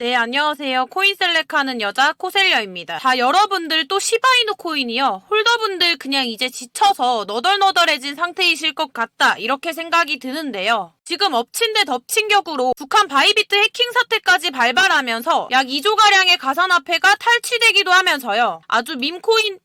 네, 안녕하세요. 코인 셀렉 하는 여자 코셀려입니다. 자, 여러분들 또 시바이누 코인이요. 홀더분들 그냥 이제 지쳐서 너덜너덜해진 상태이실 것 같다. 이렇게 생각이 드는데요. 지금 엎친 데 덮친 격으로 북한 바이비트 해킹 사태까지 발발하면서 약 2조가량의 가상화폐가 탈취되기도 하면서요. 아주 밈코인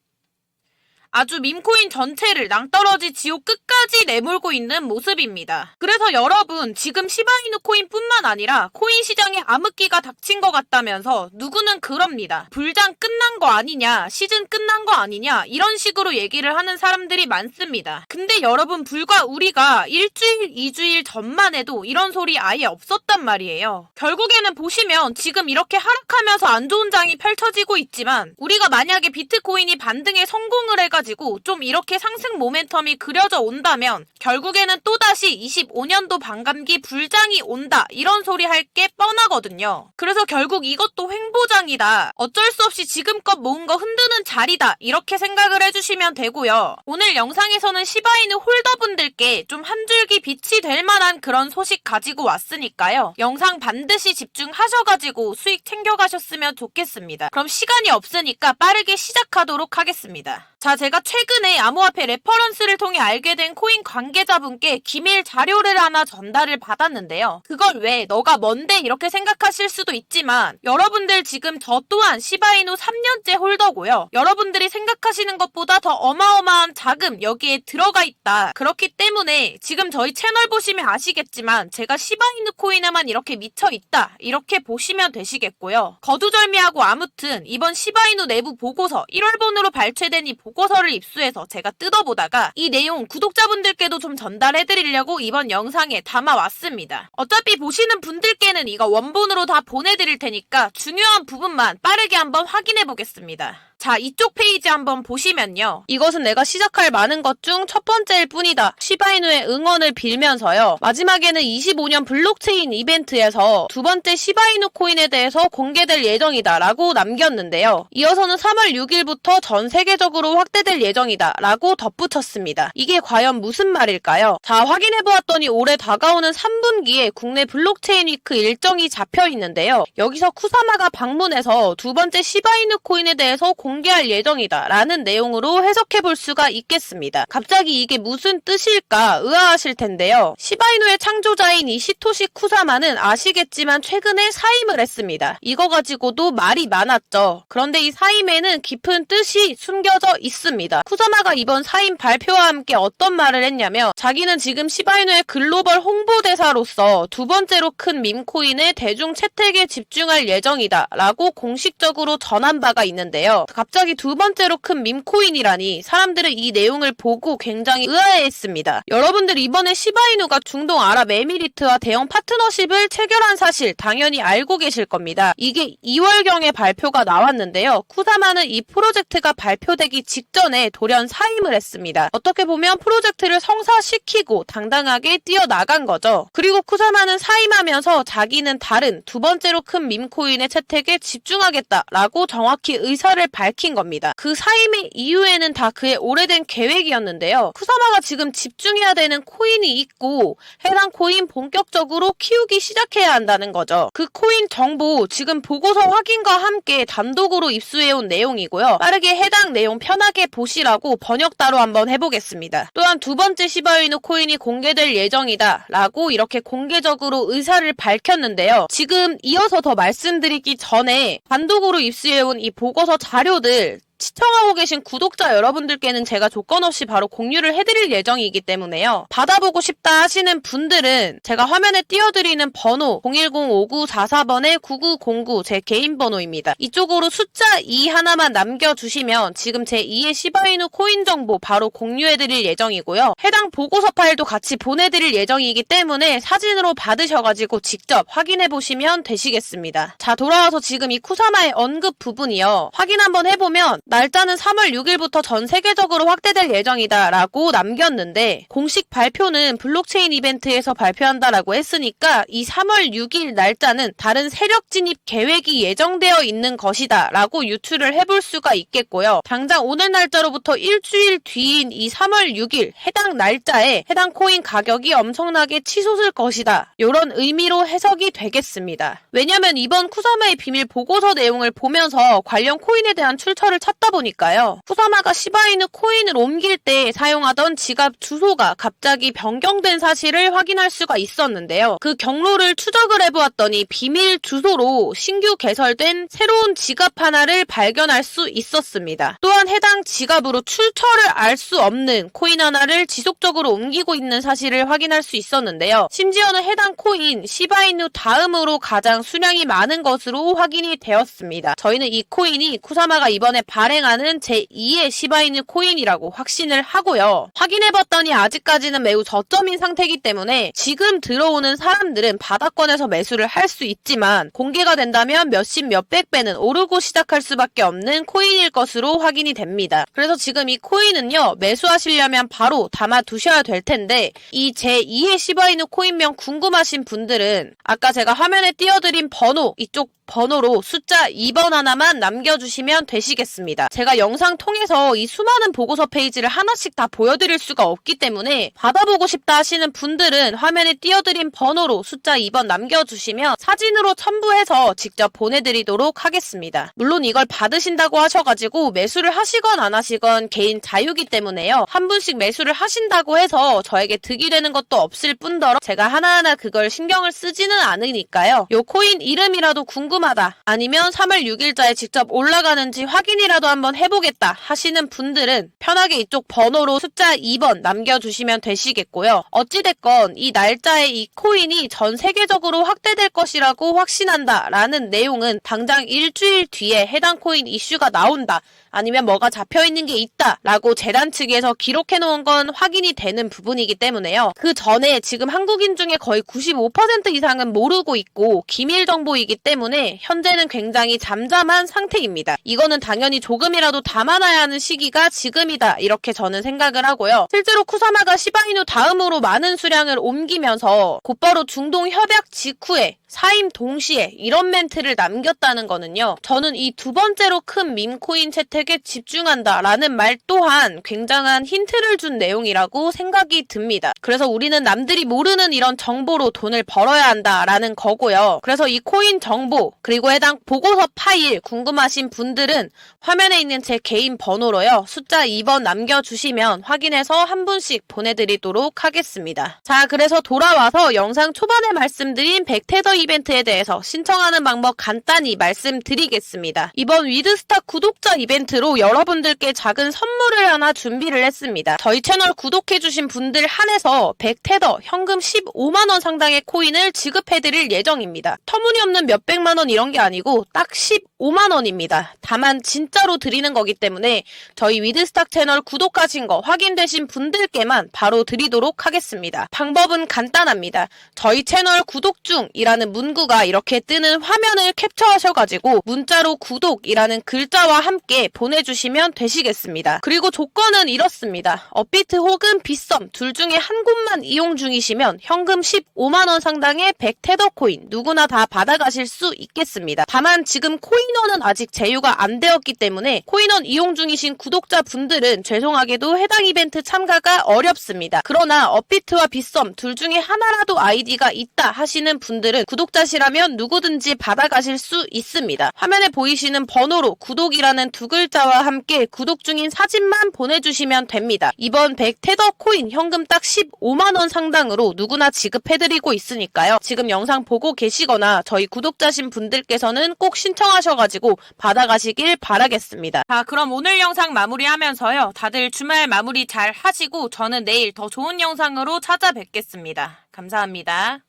아주 밈코인 전체를 낭떠러지 지옥 끝까지 내몰고 있는 모습입니다. 그래서 여러분 지금 시바이누 코인뿐만 아니라 코인 시장에 암흑기가 닥친 것 같다면서 누구는 그럽니다. 불장 끝난 거 아니냐, 시즌 끝난 거 아니냐 이런 식으로 얘기를 하는 사람들이 많습니다. 근데 여러분 불과 우리가 일주일, 이주일 전만 해도 이런 소리 아예 없었단 말이에요. 결국에는 보시면 지금 이렇게 하락하면서 안 좋은 장이 펼쳐지고 있지만 우리가 만약에 비트코인이 반등에 성공을 해가 지고 좀 이렇게 상승 모멘텀이 그려져 온다면 결국에는 또다시 25년도 반감기 불장이 온다 이런 소리 할 게 뻔하거든요. 그래서 결국 이것도 횡보장이다. 어쩔 수 없이 지금껏 모은 거 흔드는 자리다 이렇게 생각을 해주시면 되고요. 오늘 영상에서는 시바이누 홀더분들께 좀 한 줄기 빛이 될 만한 그런 소식 가지고 왔으니까요. 영상 반드시 집중하셔가지고 수익 챙겨가셨으면 좋겠습니다. 그럼 시간이 없으니까 빠르게 시작하도록 하겠습니다. 자, 제가 최근에 암호화폐 레퍼런스를 통해 알게 된 코인 관계자분께 기밀 자료를 하나 전달을 받았는데요. 그걸 왜 너가 뭔데 이렇게 생각하실 수도 있지만 여러분들 지금 저 또한 시바이누 3년째 홀더고요. 여러분들이 생각하시는 것보다 더 어마어마한 자금 여기에 들어가 있다. 그렇기 때문에 지금 저희 채널 보시면 아시겠지만 제가 시바이누 코인에만 이렇게 미쳐 있다. 이렇게 보시면 되시겠고요. 거두절미하고 아무튼 이번 시바이누 내부 보고서 1월본으로 발췌된 이 보고서 를 입수해서 제가 뜯어보다가 이 내용 구독자분들께도 좀 전달해드리려고 이번 영상에 담아왔습니다. 어차피 보시는 분들께는 이거 원본으로 다 보내드릴 테니까 중요한 부분만 빠르게 한번 확인해보겠습니다. 자, 이쪽 페이지 한번 보시면요. 이것은 내가 시작할 많은 것 중 첫 번째일 뿐이다. 시바이누의 응원을 빌면서요. 마지막에는 25년 블록체인 이벤트에서 두 번째 시바이누 코인에 대해서 공개될 예정이다. 라고 남겼는데요. 이어서는 3월 6일부터 전 세계적으로 확대될 예정이다. 라고 덧붙였습니다. 이게 과연 무슨 말일까요? 자, 확인해보았더니 올해 다가오는 3분기에 국내 블록체인 위크 일정이 잡혀 있는데요. 여기서 쿠사마가 방문해서 두 번째 시바이누 코인에 대해서 공개 할 예정이다 라는 내용으로 해석해 볼 수가 있겠습니다. 갑자기 이게 무슨 뜻일까 의아하실 텐데요. 시바이누의 창조자인 이 시토시 쿠사마는 아시겠지만 최근에 사임을 했습니다. 이거 가지고도 말이 많았죠. 그런데 이 사임에는 깊은 뜻이 숨겨져 있습니다. 쿠사마가 이번 사임 발표와 함께 어떤 말을 했냐면 자기는 지금 시바이누의 글로벌 홍보대사로서 두 번째로 큰 밈코인의 대중 채택에 집중할 예정이다 라고 공식적으로 전한 바가 있는데요. 갑자기 두 번째로 큰 밈코인이라니 사람들은 이 내용을 보고 굉장히 의아해했습니다. 여러분들 이번에 시바이누가 중동 아랍 에미리트와 대형 파트너십을 체결한 사실 당연히 알고 계실 겁니다. 이게 2월경에 발표가 나왔는데요. 쿠사마는 이 프로젝트가 발표되기 직전에 돌연 사임을 했습니다. 어떻게 보면 프로젝트를 성사시키고 당당하게 뛰어나간 거죠. 그리고 쿠사마는 사임하면서 자기는 다른 두 번째로 큰 밈코인의 채택에 집중하겠다라고 정확히 의사를 밝힌 겁니다. 그 사임의 이유에는 다 그의 오래된 계획이었는데요. 쿠사마가 지금 집중해야 되는 코인이 있고 해당 코인 본격적으로 키우기 시작해야 한다는 거죠. 그 코인 정보 지금 보고서 확인과 함께 단독으로 입수해온 내용이고요. 빠르게 해당 내용 편하게 보시라고 번역 따로 한번 해보겠습니다. 또한 두 번째 시바이누 코인이 공개될 예정이다 라고 이렇게 공개적으로 의사를 밝혔는데요. 지금 이어서 더 말씀드리기 전에 단독으로 입수해온 이 보고서 자 료들 시청하고 계신 구독자 여러분들께는 제가 조건 없이 바로 공유를 해드릴 예정이기 때문에요. 받아보고 싶다 하시는 분들은 제가 화면에 띄워드리는 번호 010-5944번에 9909 제 개인 번호입니다. 이쪽으로 숫자 2 하나만 남겨주시면 지금 제 2의 시바이누 코인 정보 바로 공유해드릴 예정이고요. 해당 보고서 파일도 같이 보내드릴 예정이기 때문에 사진으로 받으셔가지고 직접 확인해보시면 되시겠습니다. 자 돌아와서 지금 이 쿠사마의 언급 부분이요. 확인 한번 해보면 날짜는 3월 6일부터 전 세계적으로 확대될 예정이다라고 남겼는데 공식 발표는 블록체인 이벤트에서 발표한다라고 했으니까 이 3월 6일 날짜는 다른 세력 진입 계획이 예정되어 있는 것이다라고 유추를 해볼 수가 있겠고요. 당장 오늘 날짜로부터 일주일 뒤인 이 3월 6일 해당 날짜에 해당 코인 가격이 엄청나게 치솟을 것이다. 이런 의미로 해석이 되겠습니다. 왜냐면 이번 쿠사마의 비밀 보고서 내용을 보면서 관련 코인에 대한 출처를 찾다 보니까요. 쿠사마가 시바이누 코인을 옮길 때 사용하던 지갑 주소가 갑자기 변경된 사실을 확인할 수가 있었는데요. 그 경로를 추적을 해보았더니 비밀 주소로 신규 개설된 새로운 지갑 하나를 발견할 수 있었습니다. 또한 해당 지갑으로 출처를 알 수 없는 코인 하나를 지속적으로 옮기고 있는 사실을 확인할 수 있었는데요. 심지어는 해당 코인 시바이누 다음으로 가장 수량이 많은 것으로 확인이 되었습니다. 저희는 이 코인이 쿠사마가 이번에 발행하는 제2의 시바이누 코인이라고 확신을 하고요. 확인해봤더니 아직까지는 매우 저점인 상태이기 때문에 지금 들어오는 사람들은 바닥권에서 매수를 할 수 있지만 공개가 된다면 몇십 몇백 배는 오르고 시작할 수밖에 없는 코인일 것으로 확인이 됩니다. 그래서 지금 이 코인은요 매수하시려면 바로 담아 두셔야 될 텐데 이 제2의 시바이누 코인명 궁금하신 분들은 아까 제가 화면에 띄워드린 번호 이쪽 번호로 숫자 2번 하나만 남겨주시면 되시겠습니다. 제가 영상 통해서 이 수많은 보고서 페이지를 하나씩 다 보여드릴 수가 없기 때문에 받아보고 싶다 하시는 분들은 화면에 띄워드린 번호로 숫자 2번 남겨주시면 사진으로 첨부해서 직접 보내드리도록 하겠습니다. 물론 이걸 받으신다고 하셔가지고 매수를 하시건 안 하시건 개인 자유기 때문에요. 한 분씩 매수를 하신다고 해서 저에게 득이 되는 것도 없을 뿐더러 제가 하나하나 그걸 신경을 쓰지는 않으니까요. 요 코인 이름이라도 궁금 하다 아니면 3월 6일자에 직접 올라가는지 확인이라도 한번 해보겠다 하시는 분들은 편하게 이쪽 번호로 숫자 2번 남겨주시면 되시겠고요. 어찌됐건 이 날짜에 이 코인이 전 세계적으로 확대될 것이라고 확신한다 라는 내용은 당장 일주일 뒤에 해당 코인 이슈가 나온다 아니면 뭐가 잡혀 있는 게 있다 라고 재단 측에서 기록해 놓은 건 확인이 되는 부분이기 때문에요. 그 전에 지금 한국인 중에 거의 95% 이상은 모르고 있고 기밀 정보이기 때문에 현재는 굉장히 잠잠한 상태입니다. 이거는 당연히 조금이라도 담아놔야 하는 시기가 지금이다 이렇게 저는 생각을 하고요. 실제로 쿠사마가 시바이누 다음으로 많은 수량을 옮기면서 곧바로 중동 협약 직후에 사임 동시에 이런 멘트를 남겼다는 거는요. 저는 이 두 번째로 큰 밈코인 채택에 집중한다 라는 말 또한 굉장한 힌트를 준 내용이라고 생각이 듭니다. 그래서 우리는 남들이 모르는 이런 정보로 돈을 벌어야 한다 라는 거고요. 그래서 이 코인 정보 그리고 해당 보고서 파일 궁금하신 분들은 화면에 있는 제 개인 번호로요. 숫자 2번 남겨주시면 확인해서 한 분씩 보내드리도록 하겠습니다. 자, 그래서 돌아와서 영상 초반에 말씀드린 백테더 이벤트에 대해서 신청하는 방법 간단히 말씀드리겠습니다. 이번 위드스타 구독자 이벤트로 여러분들께 작은 선물을 하나 준비를 했습니다. 저희 채널 구독해주신 분들 한해서 백테더 현금 15만원 상당의 코인을 지급해드릴 예정입니다. 터무니없는 몇백만원 이런 게 아니고 딱 15만 원입니다. 다만 진짜로 드리는 거기 때문에 저희 위드스탁 채널 구독하신 거 확인되신 분들께만 바로 드리도록 하겠습니다. 방법은 간단합니다. 저희 채널 구독 중이라는 문구가 이렇게 뜨는 화면을 캡처하셔가지고 문자로 구독이라는 글자와 함께 보내주시면 되시겠습니다. 그리고 조건은 이렇습니다. 업비트 혹은 빗썸 둘 중에 한 곳만 이용 중이시면 현금 15만 원 상당의 백테더 코인 누구나 다 받아가실 수 있 겠습니다. 다만 지금 코인원은 아직 제휴가 안 되었기 때문에 코인원 이용 중이신 구독자 분들은 죄송하게도 해당 이벤트 참가가 어렵습니다. 그러나 업비트와 빗썸 둘 중에 하나라도 아이디가 있다 하시는 분들은 구독자시라면 누구든지 받아가실 수 있습니다. 화면에 보이시는 번호로 구독이라는 두 글자와 함께 구독 중인 사진만 보내주시면 됩니다. 이번 백테더 코인 현금 딱 15만원 상당으로 누구나 지급해드리고 있으니까요. 지금 영상 보고 계시거나 저희 구독자신 분들께서는 꼭 신청하셔가지고 받아가시길 바라겠습니다. 자, 그럼 오늘 영상 마무리하면서요. 다들 주말 마무리 잘 하시고 저는 내일 더 좋은 영상으로 찾아뵙겠습니다. 감사합니다.